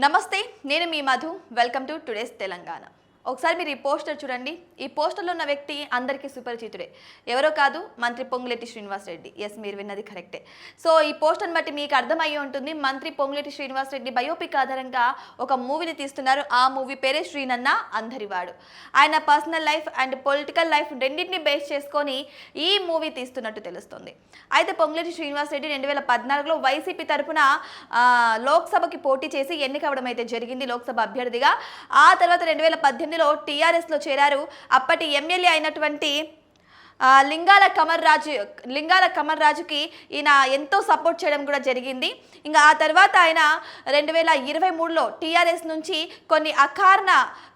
నమస్తే నేను మీ Madhu. Welcome to today's Telangana. ఒకసారి మీరు ఈ పోస్టర్ చూడండి. ఈ పోస్టర్లో ఉన్న వ్యక్తి అందరికీ సుపరిచితుడే ఎవరో కాదు మంత్రి పొంగులేటి శ్రీనివాస్ రెడ్డి ఎస్ మీరు విన్నది కరెక్టే సో ఈ పోస్టర్ని బట్టి మీకు అర్థమయ్యి ఉంటుంది మంత్రి పొంగులేటి శ్రీనివాస్ రెడ్డి బయోపిక్ ఆధారంగా ఒక మూవీని తీస్తున్నారు. ఆ మూవీ పేరే శ్రీనన్న అందరివాడు ఆయన personal life and political life రెండింటిని బేస్ చేసుకొని ఈ మూవీ తీస్తున్నట్టు తెలుస్తుంది. అయితే పొంగులేటి శ్రీనివాస్ రెడ్డి రెండు వేల పద్నాలుగులో వైసీపీ తరఫున లోక్సభకి పోటీ చేసి ఎన్నికవడం అయితే జరిగింది. లోక్సభ అభ్యర్థిగా. ఆ తర్వాత రెండు వేల పద్దెనిమిది ఎనిమిదిలో టీఆర్ఎస్లో చేరారు. అప్పటి ఎమ్మెల్యే అయినటువంటి లింగాల కమర్ రాజు లింగాల కమర్ రాజుకి ఈయన ఎంతో సపోర్ట్ చేయడం కూడా జరిగింది. ఇంకా ఆ తర్వాత ఆయన రెండు వేల ఇరవై మూడులో టీఆర్ఎస్ నుంచి కొన్ని అకారణ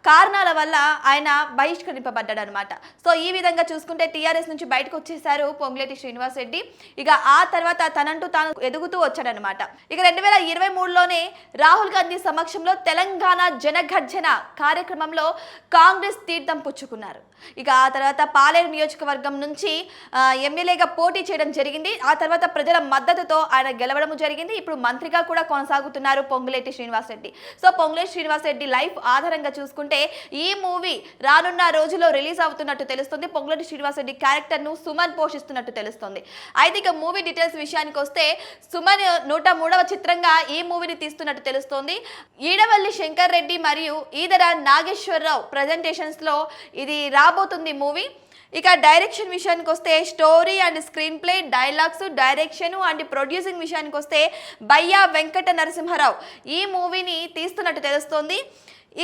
కారణాల వల్ల ఆయన బహిష్కరింపబడ్డాడు అనమాట సో ఈ విధంగా చూసుకుంటే టీఆర్ఎస్ నుంచి బయటకు వచ్చేసారు పొంగులేటి శ్రీనివాస్ రెడ్డి. ఇక ఆ తర్వాత తనంటూ తాను ఎదుగుతూ వచ్చాడనమాట ఇక రెండు వేల ఇరవై మూడులోనే రాహుల్ గాంధీ సమక్షంలో తెలంగాణ జనగర్జన కార్యక్రమంలో కాంగ్రెస్ తీర్థం పుచ్చుకున్నారు. ఇక ఆ తర్వాత పాలేరు నియోజకవర్గం నుంచి ఎమ్మెల్యేగా పోటీ చేయడం జరిగింది. ఆ తర్వాత ప్రజల మద్దతుతో ఆయన గెలవడం జరిగింది. ఇప్పుడు మంత్రిగా కూడా కొనసాగుతున్నారు పొంగులేటి శ్రీనివాస్ రెడ్డి. సో పొంగులేటి శ్రీనివాస్ రెడ్డి లైఫ్ ఆధారంగా చూసుకుంటే ఈ మూవీ రానున్న రోజుల్లో రిలీజ్ అవుతున్నట్టు తెలుస్తుంది. పొంగులేటి శ్రీనివాస్ రెడ్డి సుమన్ పోషిస్తున్నట్టు తెలుస్తుంది. అయితే ఇక మూవీ డీటెయిల్స్ విషయానికి వస్తే సుమన్ నూట మూడవ చిత్రంగా ఈ మూవీని తీస్తున్నట్టు తెలుస్తోంది. ఈడవల్లి శంకర్ రెడ్డి మరియు ఈదర నాగేశ్వరరావు ప్రజెంటేషన్స్లో ఇది రాబోతుంది మూవీ. ఇక డైరెక్షన్ విషయానికి వస్తే story and screen play dialogues direction and producing విషయానికి వస్తే బయ్యా వెంకట నరసింహారావు ఈ మూవీని తీస్తున్నట్టు తెలుస్తోంది.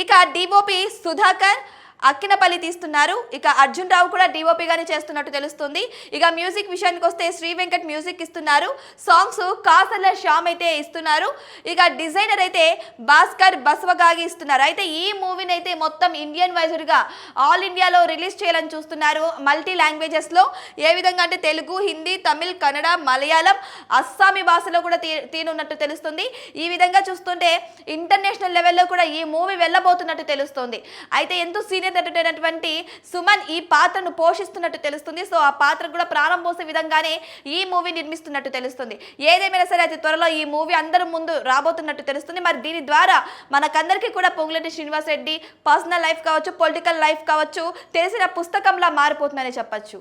ఇక డిఓపి సుధాకర్ అక్కినపల్లి తీస్తున్నారు. ఇక అర్జున్ రావు కూడా డిఓపిగానే చేస్తున్నట్టు తెలుస్తుంది. ఇక మ్యూజిక్ విషయానికి వస్తే శ్రీ వెంకట్ మ్యూజిక్ ఇస్తున్నారు. సాంగ్స్ కాసర్ల శ్యామ్ అయితే ఇస్తున్నారు. ఇక డిజైనర్ అయితే భాస్కర్ బసవగాగి ఇస్తున్నారు. అయితే ఈ మూవీని అయితే మొత్తం ఇండియన్ వైజుడ్గా ఆల్ ఇండియాలో రిలీజ్ చేయాలని చూస్తున్నారు. మల్టీ లాంగ్వేజెస్లో ఏ విధంగా అంటే తెలుగు హిందీ తమిళ్ కన్నడ మలయాళం అస్సామీ భాషలో కూడా తీ తీనున్నట్టు తెలుస్తుంది. ఈ విధంగా చూస్తుంటే ఇంటర్నేషనల్ లెవెల్లో కూడా ఈ మూవీ వెళ్ళబోతున్నట్టు తెలుస్తుంది. అయితే ఎంతో సీనియర్ నటుడైనటువంటి సుమన్ ఈ పాత్రను పోషిస్తున్నట్టు తెలుస్తుంది. సో ఆ పాత్ర కూడా ప్రాణం విధంగానే ఈ మూవీ నిర్మిస్తున్నట్టు తెలుస్తుంది. ఏదేమైనా సరే అతి త్వరలో ఈ మూవీ అందరి ముందు రాబోతున్నట్టు తెలుస్తుంది. మరి దీని ద్వారా మనకందరికీ కూడా పొంగులేటి శ్రీనివాస్ రెడ్డి పర్సనల్ లైఫ్ కావచ్చు పొలిటికల్ లైఫ్ కావచ్చు తెలిసిన పుస్తకంలా మారిపోతుందని చెప్పొచ్చు.